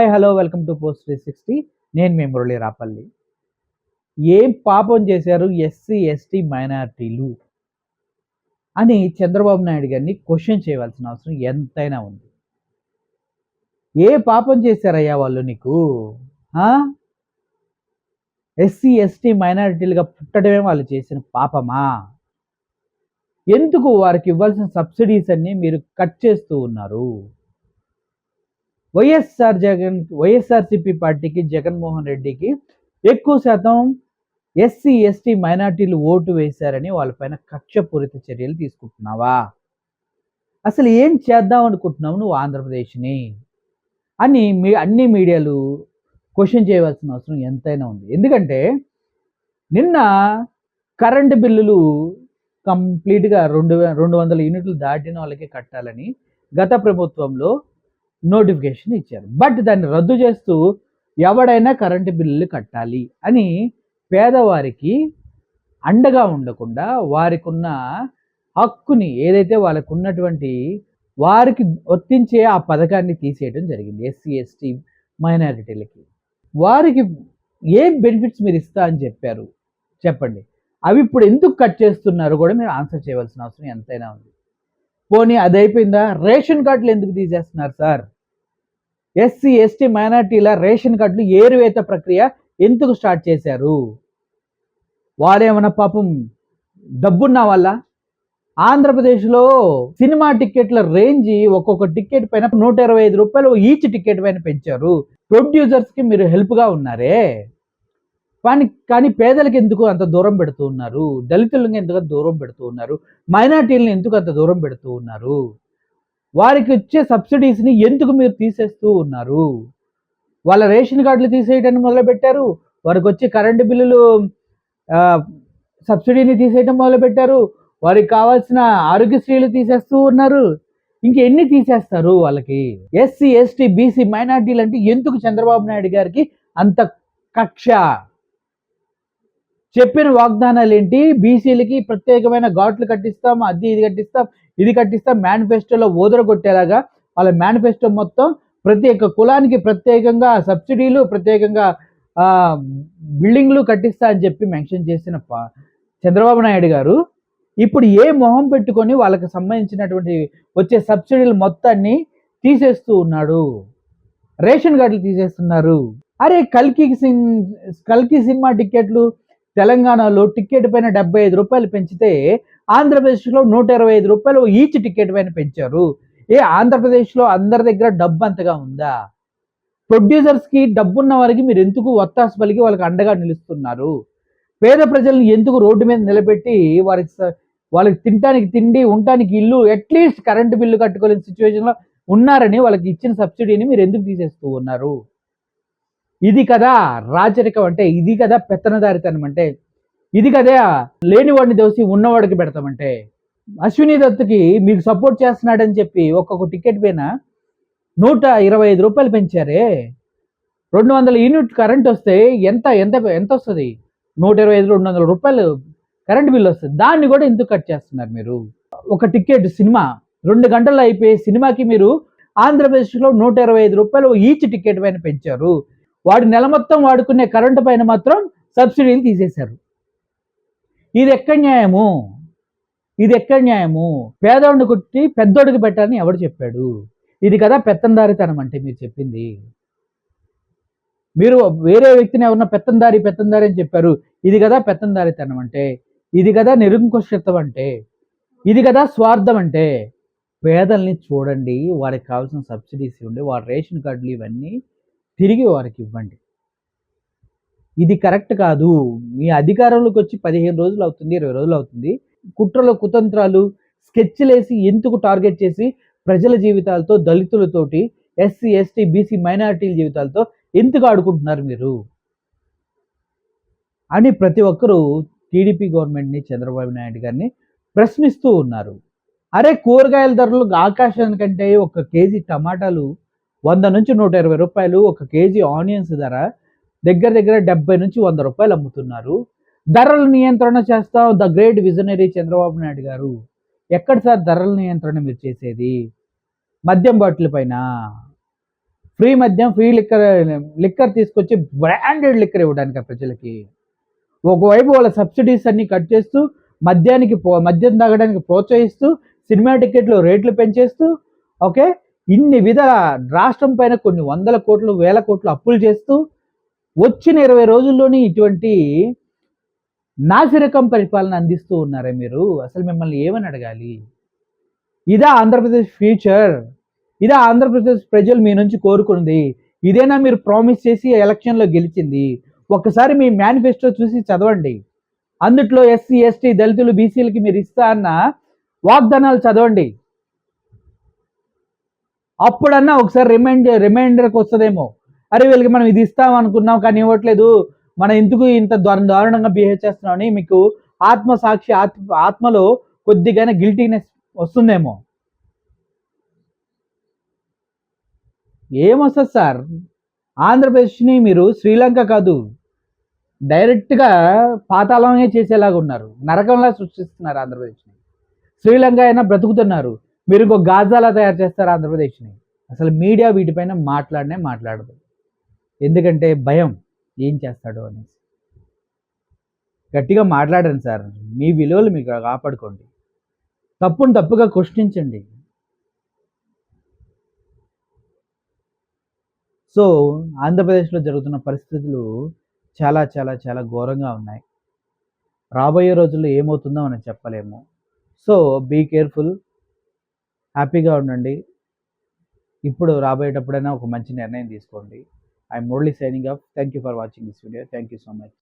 Hi hello welcome to post three sixty. నేను మీ మురళి రాపల్లి. ఏం పాపం చేశారు ఎస్సీ ఎస్టీ మైనారిటీలు? అని చంద్రబాబు నాయుడు గారిని క్వశ్చన్ చేయవలసిన అవసరం ఎంతైనా ఉంది. ఏ పాపం చేశారయ్యా వాళ్ళు నీకు? ఎస్సీ ఎస్టీ మైనారిటీలుగా పుట్టడమే వాళ్ళు చేసిన పాపమా? ఎందుకు వారికి ఇవ్వాల్సిన సబ్సిడీస్ అన్ని మీరు కట్ చేస్తూ ఉన్నారు? వైఎస్ఆర్ జగన్ వైఎస్ఆర్సిపి పార్టీకి జగన్మోహన్ రెడ్డికి ఎక్కువ శాతం ఎస్సీ ఎస్టీ మైనార్టీలు ఓటు వేశారని వాళ్ళపైన కక్షపూరిత చర్యలు తీసుకుంటున్నావా? అసలు ఏం చేద్దాం అనుకుంటున్నావు నువ్వు ఆంధ్రప్రదేశ్ని? అని మీ అన్ని మీడియాలు క్వశ్చన్ చేయవలసిన అవసరం ఎంతైనా ఉంది. ఎందుకంటే నిన్న కరెంటు బిల్లులు కంప్లీట్గా రెండు వే- రెండు వందల యూనిట్లు దాటిన వాళ్ళకి కట్టాలని గత ప్రభుత్వంలో నోటిఫికేషన్ ఇచ్చారు. బట్ దాన్ని రద్దు చేస్తూ ఎవడైనా కరెంటు బిల్లులు కట్టాలి అని పేదవారికి అండగా ఉండకుండా వారికి ఉన్న హక్కుని ఏదైతే వాళ్ళకు ఉన్నటువంటి వారికి వర్తించే ఆ పథకాన్ని తీసేయడం జరిగింది ఎస్సీ ఎస్టీ మైనారిటీలకి. వారికి ఏం బెనిఫిట్స్ మీరు ఇస్తా అని చెప్పారు? చెప్పండి. అవి ఇప్పుడు ఎందుకు కట్ చేస్తున్నారు కూడా మీరు ఆన్సర్ చేయవలసిన అవసరం ఎంతైనా ఉంది. పోనీ అది అయిపోయిందా రేషన్ కార్డులు ఎందుకు తీసేస్తున్నారు సార్? ఎస్సీ ఎస్టీ మైనార్టీల రేషన్ కార్డులు ఏరువేత ప్రక్రియ ఎందుకు స్టార్ట్ చేశారు? వాళ్ళేమన్నా పాపం డబ్బున్న వల్ల? ఆంధ్రప్రదేశ్లో సినిమా టికెట్ల రేంజ్ ఒక్కొక్క టికెట్ పైన నూట ఇరవై ఐదు రూపాయలు ఈచ్ టికెట్ పైన పెంచారు. ప్రొడ్యూసర్స్కి మీరు హెల్ప్గా ఉన్నారే? కానీ కానీ పేదలకు ఎందుకు అంత దూరం పెడుతూ ఉన్నారు? దళితులకు ఎందుకు దూరం పెడుతూ ఉన్నారు? మైనార్టీలను ఎందుకు అంత దూరం పెడుతూ ఉన్నారు? వారికి వచ్చే సబ్సిడీస్ని ఎందుకు మీరు తీసేస్తూ ఉన్నారు? వాళ్ళ రేషన్ కార్డులు తీసేయటాన్ని మొదలుపెట్టారు. వారికి వచ్చే కరెంటు బిల్లులు సబ్సిడీని తీసేయటం మొదలుపెట్టారు. వారికి కావాల్సిన ఆరోగ్యశ్రీలు తీసేస్తూ ఉన్నారు. ఇంకెన్ని తీసేస్తారు వాళ్ళకి? ఎస్సీ ఎస్టీ బీసీ మైనార్టీలు అంటే ఎందుకు చంద్రబాబు నాయుడు గారికి అంత కక్ష? చెప్పిన వాగ్దానాలు ఏంటి బీసీలకి ప్రత్యేకమైన ఘాట్లు కట్టిస్తాం అది ఇది కట్టిస్తాం ఇది కట్టిస్తాం మేనిఫెస్టోలో ఓదరగొట్టేలాగా వాళ్ళ మేనిఫెస్టో మొత్తం ప్రతి ఒక్క కులానికి ప్రత్యేకంగా సబ్సిడీలు ప్రత్యేకంగా బిల్డింగ్లు కట్టిస్తా అని చెప్పి మెన్షన్ చేసిన చంద్రబాబు నాయుడు గారు ఇప్పుడు ఏ మొహం పెట్టుకొని వాళ్ళకి సంబంధించినటువంటి వచ్చే సబ్సిడీలు మొత్తాన్ని తీసేస్తూ ఉన్నాడు? రేషన్ కార్డులు తీసేస్తున్నారు. అరే కల్కి సిన్ కల్కి సినిమా టికెట్లు తెలంగాణలో టికెట్ పైన డెబ్బై ఐదు రూపాయలు పెంచితే ఆంధ్రప్రదేశ్లో నూట ఇరవై ఐదు రూపాయలు ఈచ్ టికెట్ పైన పెంచారు. ఏ ఆంధ్రప్రదేశ్లో అందరి దగ్గర డబ్బు అంతగా ఉందా? ప్రొడ్యూసర్స్కి డబ్బున్న వారికి మీరు ఎందుకు ఒత్తాసు పలికి వాళ్ళకి అండగా నిలుస్తున్నారు? పేద ప్రజలను ఎందుకు రోడ్డు మీద నిలబెట్టి వారికి స- వాళ్ళకి తినడానికి తిండి ఉండటానికి ఇల్లు అట్లీస్ట్ కరెంటు బిల్లు కట్టుకోలేని సిచ్యువేషన్లో ఉన్నారని వాళ్ళకి ఇచ్చిన సబ్సిడీని మీరు ఎందుకు తీసేస్తూ ఉన్నారు? ఇది కదా రాచరికం అంటే ఇది కదా పెత్తనదారితనం అంటే ఇది కదా లేనివాడిని దోసి ఉన్నవాడికి పెడతామంటే అశ్విని దత్తుకి మీకు సపోర్ట్ చేస్తున్నాడని చెప్పి ఒక్కొక్క టికెట్ పైన నూట ఇరవై ఐదు రూపాయలు పెంచారే. రెండు వందల యూనిట్ కరెంట్ వస్తే ఎంత ఎంత ఎంత వస్తుంది? నూట ఇరవై ఐదు రెండు వందల రూపాయలు కరెంట్ బిల్ వస్తుంది. దాన్ని కూడా ఎందుకు కట్ చేస్తున్నారు మీరు? ఒక టికెట్ సినిమా రెండు గంటలు అయిపోయే సినిమాకి మీరు ఆంధ్రప్రదేశ్లో నూట ఇరవై ఐదు రూపాయలు ఈచ్ టికెట్ పైన పెంచారు. వాడు నెల మొత్తం వాడుకునే కరెంటు పైన మాత్రం సబ్సిడీలు తీసేశారు. ఇది ఎక్కడ న్యాయము? ఇది ఎక్కడ న్యాయము? పేదోడిని కొట్టి పెద్దోడికి పెట్టాలని ఎవడు చెప్పాడు? ఇది కదా పెత్తందారితనం అంటే మీరు చెప్పింది. మీరు వేరే వ్యక్తిని ఎవరన్నా పెత్తందారి పెత్తందారి అని చెప్పారు. ఇది కదా పెత్తందారితనం అంటే. ఇది కదా నిరంకుశత్వం అంటే. ఇది కదా స్వార్థం అంటే. పేదల్ని చూడండి వారికి కావాల్సిన సబ్సిడీస్ ఇవ్వండి వారి రేషన్ కార్డులు ఇవన్నీ తిరిగి వారికి ఇవ్వండి. ఇది కరెక్ట్ కాదు. మీ అధికారంలోకి వచ్చి పదిహేను రోజులు అవుతుంది ఇరవై రోజులు అవుతుంది. కుట్రలు కుతంత్రాలు స్కెచ్లేసి ఎందుకు టార్గెట్ చేసి ప్రజల జీవితాలతో దళితులతోటి ఎస్సీ ఎస్టీ బీసీ మైనారిటీల జీవితాలతో ఎందుకు ఆడుకుంటున్నారు మీరు? అని ప్రతి ఒక్కరూ టీడీపీ గవర్నమెంట్ని చంద్రబాబు నాయుడు గారిని ప్రశ్నిస్తూ ఉన్నారు. అరే కూరగాయల ధరలు ఆకాశానికంటే ఒక కేజీ టమాటాలు వంద నుంచి నూట ఇరవై రూపాయలు ఒక కేజీ ఆనియన్స్ ధర. దగ్గర దగ్గర డెబ్బై నుంచి వంద రూపాయలు అమ్ముతున్నారు. ధరల నియంత్రణ చేస్తాం. The great visionary Chandrababu Naidu garu. ఎక్కడ సార్ ధరల నియంత్రణ మీరు చేసేది? మద్యం బాటిల్ పైన? ఫ్రీ మద్యం ఫ్రీ లిక్కర్ లిక్కర్ తీసుకొచ్చి బ్రాండెడ్ లిక్కర్ ఇవ్వడానికి ప్రజలకి. ఒకవైపు వాళ్ళ సబ్సిడీస్ అన్ని కట్ చేస్తూ మద్యానికి పో- మద్యం తాగడానికి ప్రోత్సహిస్తూ సినిమా టికెట్లు రేట్లు పెంచేస్తూ ఓకే? ఇన్ని విధాల రాష్ట్రం పైన కొన్ని వందల కోట్లు వేల కోట్లు అప్పులు చేస్తూ వచ్చిన ఇరవై రోజుల్లోనే ఇటువంటి నాసిరకం పరిపాలన అందిస్తూ ఉన్నారే మీరు? అసలు మిమ్మల్ని ఏమని అడగాలి? ఇదా ఆంధ్రప్రదేశ్ ఫ్యూచర్. ఇదా ఆంధ్రప్రదేశ్ ప్రజలు మీ నుంచి కోరుకుంది ఇదేనా మీరు ప్రామిస్ చేసి ఎలక్షన్లో గెలిచింది? ఒక్కసారి మీ మేనిఫెస్టో చూసి చదవండి. అందుట్లో ఎస్సీ ఎస్టీ దళితులు బీసీలకి మీరు ఇస్తా అన్న వాగ్దానాలు చదవండి. అప్పుడన్నా ఒకసారి రిమైండ్ రిమైండర్కి వస్తుందేమో. అరే వీళ్ళకి మనం ఇది ఇస్తాం అనుకున్నాం కానీ ఇవ్వట్లేదు. మనం ఎందుకు ఇంత దారుణంగా బిహేవ్ చేస్తున్నామని మీకు ఆత్మ సాక్షి ఆత్మ ఆత్మలో కొద్దిగానే గిల్టీనెస్ వస్తుందేమో. ఏమొస్తుంది సార్? ఆంధ్రప్రదేశ్ని మీరు శ్రీలంక కాదు డైరెక్ట్గా పాతాళమే చేసేలాగా ఉన్నారు. నరకంలా సృష్టిస్తున్నారు ఆంధ్రప్రదేశ్ని. శ్రీలంక అయినా బ్రతుకుతున్నారు. మీరు ఇంకో గాజాలా తయారు చేస్తారు ఆంధ్రప్రదేశ్ని? అసలు మీడియా వీటిపైన మాట్లాడనే మాట్లాడదు. ఎందుకంటే భయం ఏం చేస్తాడో అనేసి. గట్టిగా మాట్లాడండి సార్ మీ విలువలు మీకు కాపాడుకోండి. తప్పును తప్పుగా క్వశ్చించండి సో ఆంధ్రప్రదేశ్లో జరుగుతున్న పరిస్థితులు చాలా చాలా చాలా ఘోరంగా ఉన్నాయి. రాబోయే రోజుల్లో ఏమవుతుందో మనం చెప్పలేము. సో బీ కేర్ఫుల్ హ్యాపీగా ఉండండి. ఇప్పుడు రాబోయేటప్పుడైనా ఒక మంచి నిర్ణయం తీసుకోండి. I'm Murali signing up thank you for watching this video thank you so much